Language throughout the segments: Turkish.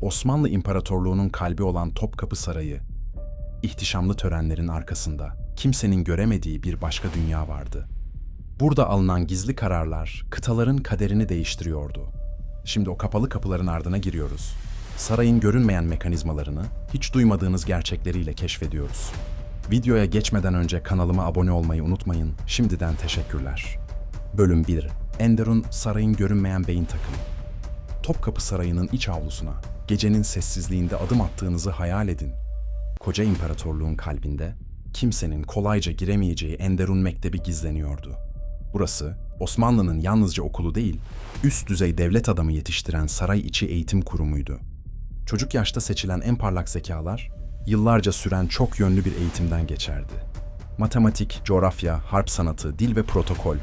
Osmanlı İmparatorluğu'nun kalbi olan Topkapı Sarayı, ihtişamlı törenlerin arkasında kimsenin göremediği bir başka dünya vardı. Burada alınan gizli kararlar kıtaların kaderini değiştiriyordu. Şimdi o kapalı kapıların ardına giriyoruz. Sarayın görünmeyen mekanizmalarını, hiç duymadığınız gerçekleriyle keşfediyoruz. Videoya geçmeden önce kanalıma abone olmayı unutmayın. Şimdiden teşekkürler. Bölüm 1. Enderun sarayın görünmeyen beyin takımı. Topkapı Sarayı'nın iç avlusuna, gecenin sessizliğinde adım attığınızı hayal edin. Koca imparatorluğun kalbinde, kimsenin kolayca giremeyeceği Enderun Mektebi gizleniyordu. Burası, Osmanlı'nın yalnızca okulu değil, üst düzey devlet adamı yetiştiren saray içi eğitim kurumuydu. Çocuk yaşta seçilen en parlak zekalar, yıllarca süren çok yönlü bir eğitimden geçerdi. Matematik, coğrafya, harp sanatı, dil ve protokol,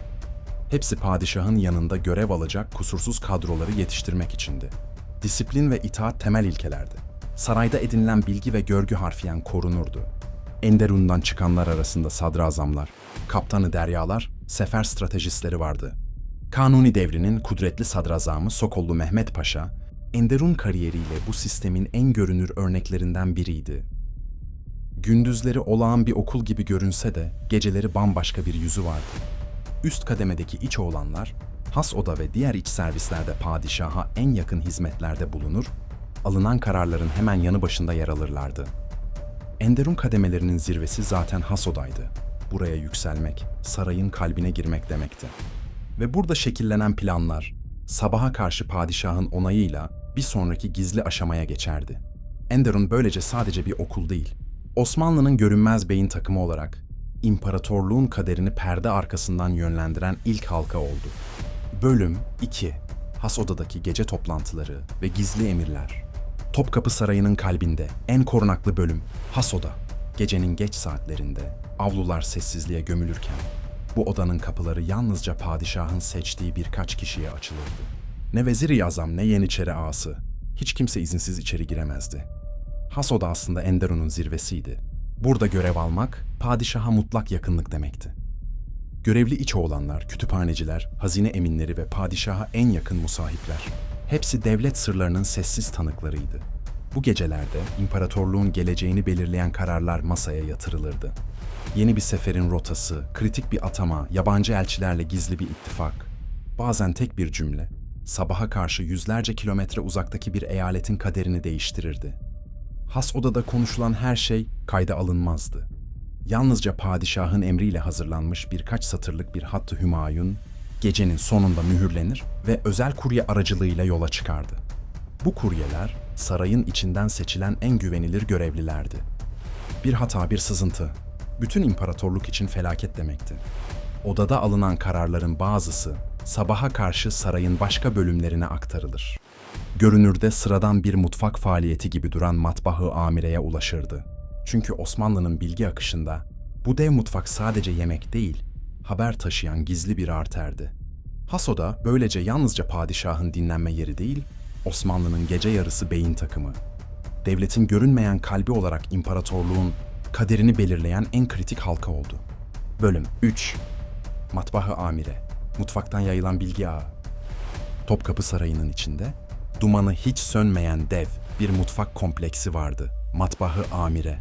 hepsi padişahın yanında görev alacak kusursuz kadroları yetiştirmek içindi. Disiplin ve itaat temel ilkelerdi. Sarayda edinilen bilgi ve görgü harfiyen korunurdu. Enderun'dan çıkanlar arasında sadrazamlar, kaptanı deryalar, sefer stratejistleri vardı. Kanuni devrinin kudretli sadrazamı Sokollu Mehmet Paşa, Enderun kariyeriyle bu sistemin en görünür örneklerinden biriydi. Gündüzleri olağan bir okul gibi görünse de geceleri bambaşka bir yüzü vardı. Üst kademedeki iç oğlanlar, has oda ve diğer iç servislerde padişaha en yakın hizmetlerde bulunur, alınan kararların hemen yanı başında yer alırlardı. Enderun kademelerinin zirvesi zaten has odaydı. Buraya yükselmek, sarayın kalbine girmek demekti. Ve burada şekillenen planlar, sabaha karşı padişahın onayıyla bir sonraki gizli aşamaya geçerdi. Enderun böylece sadece bir okul değil, Osmanlı'nın görünmez beyin takımı olarak imparatorluğun kaderini perde arkasından yönlendiren ilk halka oldu. Bölüm 2 Has odadaki gece toplantıları ve gizli emirler. Topkapı Sarayı'nın kalbinde en korunaklı bölüm Has oda. Gecenin geç saatlerinde avlular sessizliğe gömülürken bu odanın kapıları yalnızca padişahın seçtiği birkaç kişiye açılırdı. Ne vezir-i azam ne yeniçeri ağası. Hiç kimse izinsiz içeri giremezdi. Has oda aslında Enderun'un zirvesiydi. Burada görev almak, padişaha mutlak yakınlık demekti. Görevli iç oğlanlar, kütüphaneciler, hazine eminleri ve padişaha en yakın musahipler. Hepsi devlet sırlarının sessiz tanıklarıydı. Bu gecelerde imparatorluğun geleceğini belirleyen kararlar masaya yatırılırdı. Yeni bir seferin rotası, kritik bir atama, yabancı elçilerle gizli bir ittifak. Bazen tek bir cümle, sabaha karşı yüzlerce kilometre uzaktaki bir eyaletin kaderini değiştirirdi. Has odada konuşulan her şey kayda alınmazdı. Yalnızca padişahın emriyle hazırlanmış birkaç satırlık bir hattı hümayun, gecenin sonunda mühürlenir ve özel kurye aracılığıyla yola çıkardı. Bu kuryeler, sarayın içinden seçilen en güvenilir görevlilerdi. Bir hata, bir sızıntı, bütün imparatorluk için felaket demekti. Odada alınan kararların bazısı, sabaha karşı sarayın başka bölümlerine aktarılır görünürde sıradan bir mutfak faaliyeti gibi duran matbahı amireye ulaşırdı. Çünkü Osmanlı'nın bilgi akışında bu dev mutfak sadece yemek değil, haber taşıyan gizli bir arterdi. Hasoda böylece yalnızca padişahın dinlenme yeri değil, Osmanlı'nın gece yarısı beyin takımı. Devletin görünmeyen kalbi olarak imparatorluğun kaderini belirleyen en kritik halka oldu. Bölüm 3 Matbahı Amire Mutfaktan yayılan bilgi ağı Topkapı Sarayı'nın içinde Dumanı hiç sönmeyen dev bir mutfak kompleksi vardı. Matbahı amire.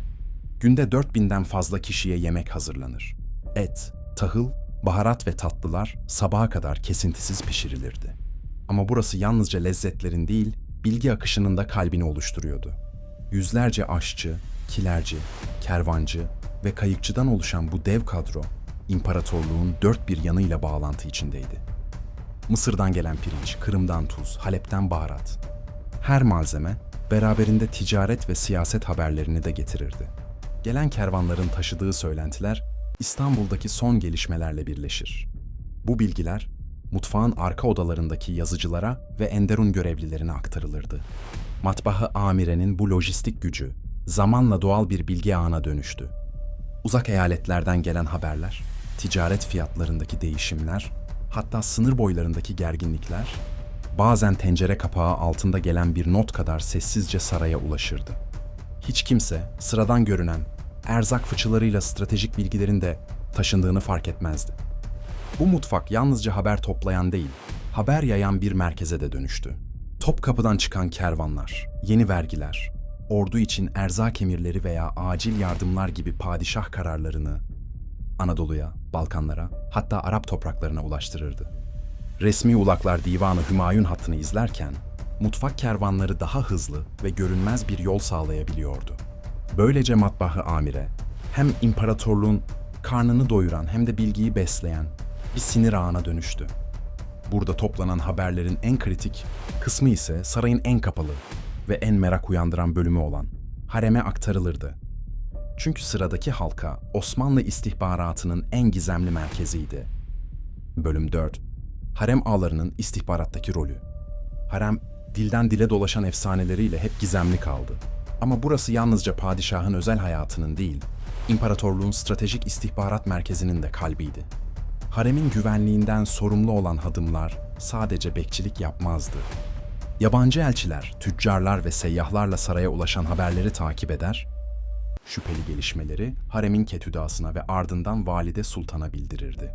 Günde 4000'den fazla kişiye yemek hazırlanır. Et, tahıl, baharat ve tatlılar sabaha kadar kesintisiz pişirilirdi. Ama burası yalnızca lezzetlerin değil, bilgi akışının da kalbini oluşturuyordu. Yüzlerce aşçı, kilerci, kervancı ve kayıkçıdan oluşan bu dev kadro, imparatorluğun dört bir yanıyla bağlantı içindeydi. Mısır'dan gelen pirinç, Kırım'dan tuz, Halep'ten baharat. Her malzeme beraberinde ticaret ve siyaset haberlerini de getirirdi. Gelen kervanların taşıdığı söylentiler İstanbul'daki son gelişmelerle birleşir. Bu bilgiler mutfağın arka odalarındaki yazıcılara ve Enderun görevlilerine aktarılırdı. Matbahı amirenin bu lojistik gücü zamanla doğal bir bilgi ağına dönüştü. Uzak eyaletlerden gelen haberler, ticaret fiyatlarındaki değişimler hatta sınır boylarındaki gerginlikler, bazen tencere kapağı altında gelen bir not kadar sessizce saraya ulaşırdı. Hiç kimse sıradan görünen erzak fıçılarıyla stratejik bilgilerin de taşındığını fark etmezdi. Bu mutfak yalnızca haber toplayan değil, haber yayan bir merkeze de dönüştü. Topkapı'dan çıkan kervanlar, yeni vergiler, ordu için erzak emirleri veya acil yardımlar gibi padişah kararlarını Anadolu'ya, Balkanlara, hatta Arap topraklarına ulaştırırdı. Resmi ulaklar divanı Hümayun hattını izlerken, mutfak kervanları daha hızlı ve görünmez bir yol sağlayabiliyordu. Böylece matbahı amire, hem imparatorluğun karnını doyuran hem de bilgiyi besleyen bir sinir ağına dönüştü. Burada toplanan haberlerin en kritik kısmı ise sarayın en kapalı ve en merak uyandıran bölümü olan hareme aktarılırdı. Çünkü sıradaki halka Osmanlı istihbaratının en gizemli merkeziydi. Bölüm 4 Harem ağlarının istihbarattaki rolü. Harem, dilden dile dolaşan efsaneleriyle hep gizemli kaldı. Ama burası yalnızca padişahın özel hayatının değil, imparatorluğun stratejik istihbarat merkezinin de kalbiydi. Haremin güvenliğinden sorumlu olan hadımlar sadece bekçilik yapmazdı. Yabancı elçiler, tüccarlar ve seyyahlarla saraya ulaşan haberleri takip eder, şüpheli gelişmeleri haremin ketüdasına ve ardından valide sultana bildirirdi.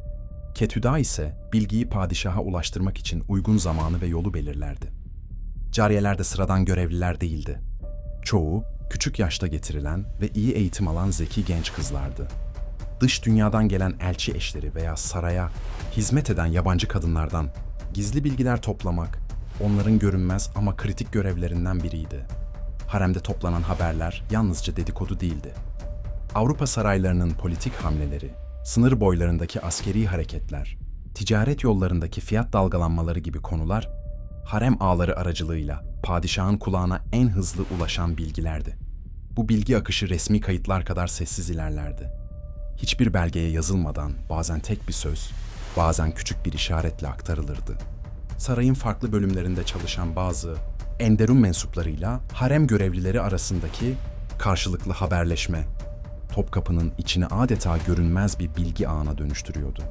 Ketüda ise bilgiyi padişaha ulaştırmak için uygun zamanı ve yolu belirlerdi. Cariyeler de sıradan görevliler değildi. Çoğu küçük yaşta getirilen ve iyi eğitim alan zeki genç kızlardı. Dış dünyadan gelen elçi eşleri veya saraya hizmet eden yabancı kadınlardan gizli bilgiler toplamak onların görünmez ama kritik görevlerinden biriydi. Haremde toplanan haberler yalnızca dedikodu değildi. Avrupa saraylarının politik hamleleri, sınır boylarındaki askeri hareketler, ticaret yollarındaki fiyat dalgalanmaları gibi konular harem ağları aracılığıyla padişahın kulağına en hızlı ulaşan bilgilerdi. Bu bilgi akışı resmi kayıtlar kadar sessiz ilerlerdi. Hiçbir belgeye yazılmadan bazen tek bir söz, bazen küçük bir işaretle aktarılırdı. Sarayın farklı bölümlerinde çalışan bazı Enderun mensuplarıyla harem görevlileri arasındaki karşılıklı haberleşme, Topkapı'nın içini adeta görünmez bir bilgi ağına dönüştürüyordu.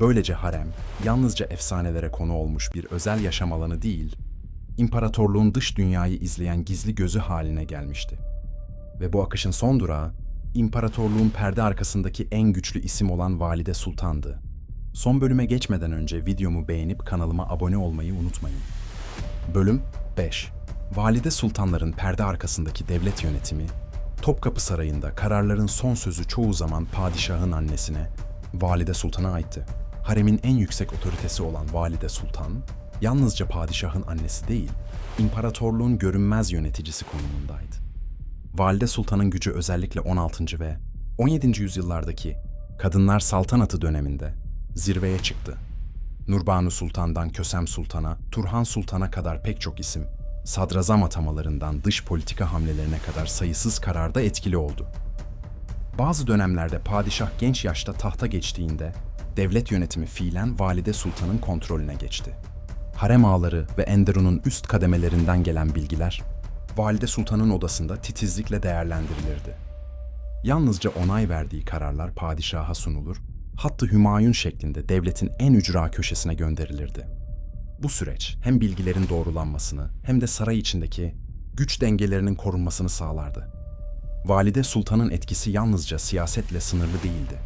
Böylece harem, yalnızca efsanelere konu olmuş bir özel yaşam alanı değil, imparatorluğun dış dünyayı izleyen gizli gözü haline gelmişti. Ve bu akışın son durağı, imparatorluğun perde arkasındaki en güçlü isim olan Valide Sultan'dı. Son bölüme geçmeden önce videomu beğenip kanalıma abone olmayı unutmayın. Bölüm 5 Valide Sultanların perde arkasındaki devlet yönetimi, Topkapı Sarayı'nda kararların son sözü çoğu zaman padişahın annesine, Valide Sultan'a aitti. Haremin en yüksek otoritesi olan Valide Sultan, yalnızca padişahın annesi değil, imparatorluğun görünmez yöneticisi konumundaydı. Valide Sultan'ın gücü özellikle 16. ve 17. yüzyıllardaki kadınlar saltanatı döneminde zirveye çıktı. Nurbanu Sultan'dan Kösem Sultan'a, Turhan Sultan'a kadar pek çok isim, sadrazam atamalarından dış politika hamlelerine kadar sayısız kararda etkili oldu. Bazı dönemlerde padişah genç yaşta tahta geçtiğinde devlet yönetimi fiilen Valide Sultan'ın kontrolüne geçti. Harem ağları ve Enderun'un üst kademelerinden gelen bilgiler Valide Sultan'ın odasında titizlikle değerlendirilirdi. Yalnızca onay verdiği kararlar padişaha sunulur, hattı Hümayun şeklinde devletin en ücra köşesine gönderilirdi. Bu süreç hem bilgilerin doğrulanmasını hem de saray içindeki güç dengelerinin korunmasını sağlardı. Valide Sultan'ın etkisi yalnızca siyasetle sınırlı değildi.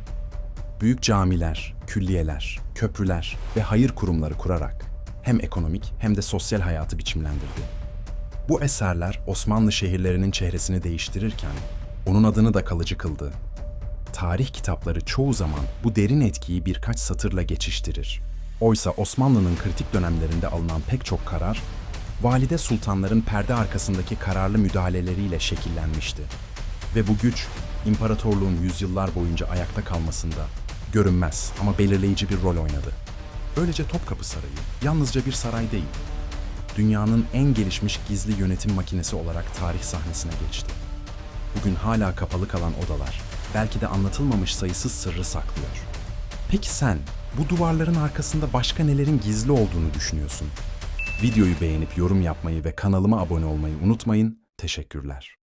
Büyük camiler, külliyeler, köprüler ve hayır kurumları kurarak hem ekonomik hem de sosyal hayatı biçimlendirdi. Bu eserler Osmanlı şehirlerinin çehresini değiştirirken onun adını da kalıcı kıldı. Tarih kitapları çoğu zaman bu derin etkiyi birkaç satırla geçiştirir. Oysa Osmanlı'nın kritik dönemlerinde alınan pek çok karar, valide sultanların perde arkasındaki kararlı müdahaleleriyle şekillenmişti. Ve bu güç, imparatorluğun yüzyıllar boyunca ayakta kalmasında görünmez ama belirleyici bir rol oynadı. Böylece Topkapı Sarayı yalnızca bir saray değil, dünyanın en gelişmiş gizli yönetim makinesi olarak tarih sahnesine geçti. Bugün hala kapalı kalan odalar belki de anlatılmamış sayısız sırrı saklıyor. Peki sen bu duvarların arkasında başka nelerin gizli olduğunu düşünüyorsun? Videoyu beğenip yorum yapmayı ve kanalıma abone olmayı unutmayın. Teşekkürler.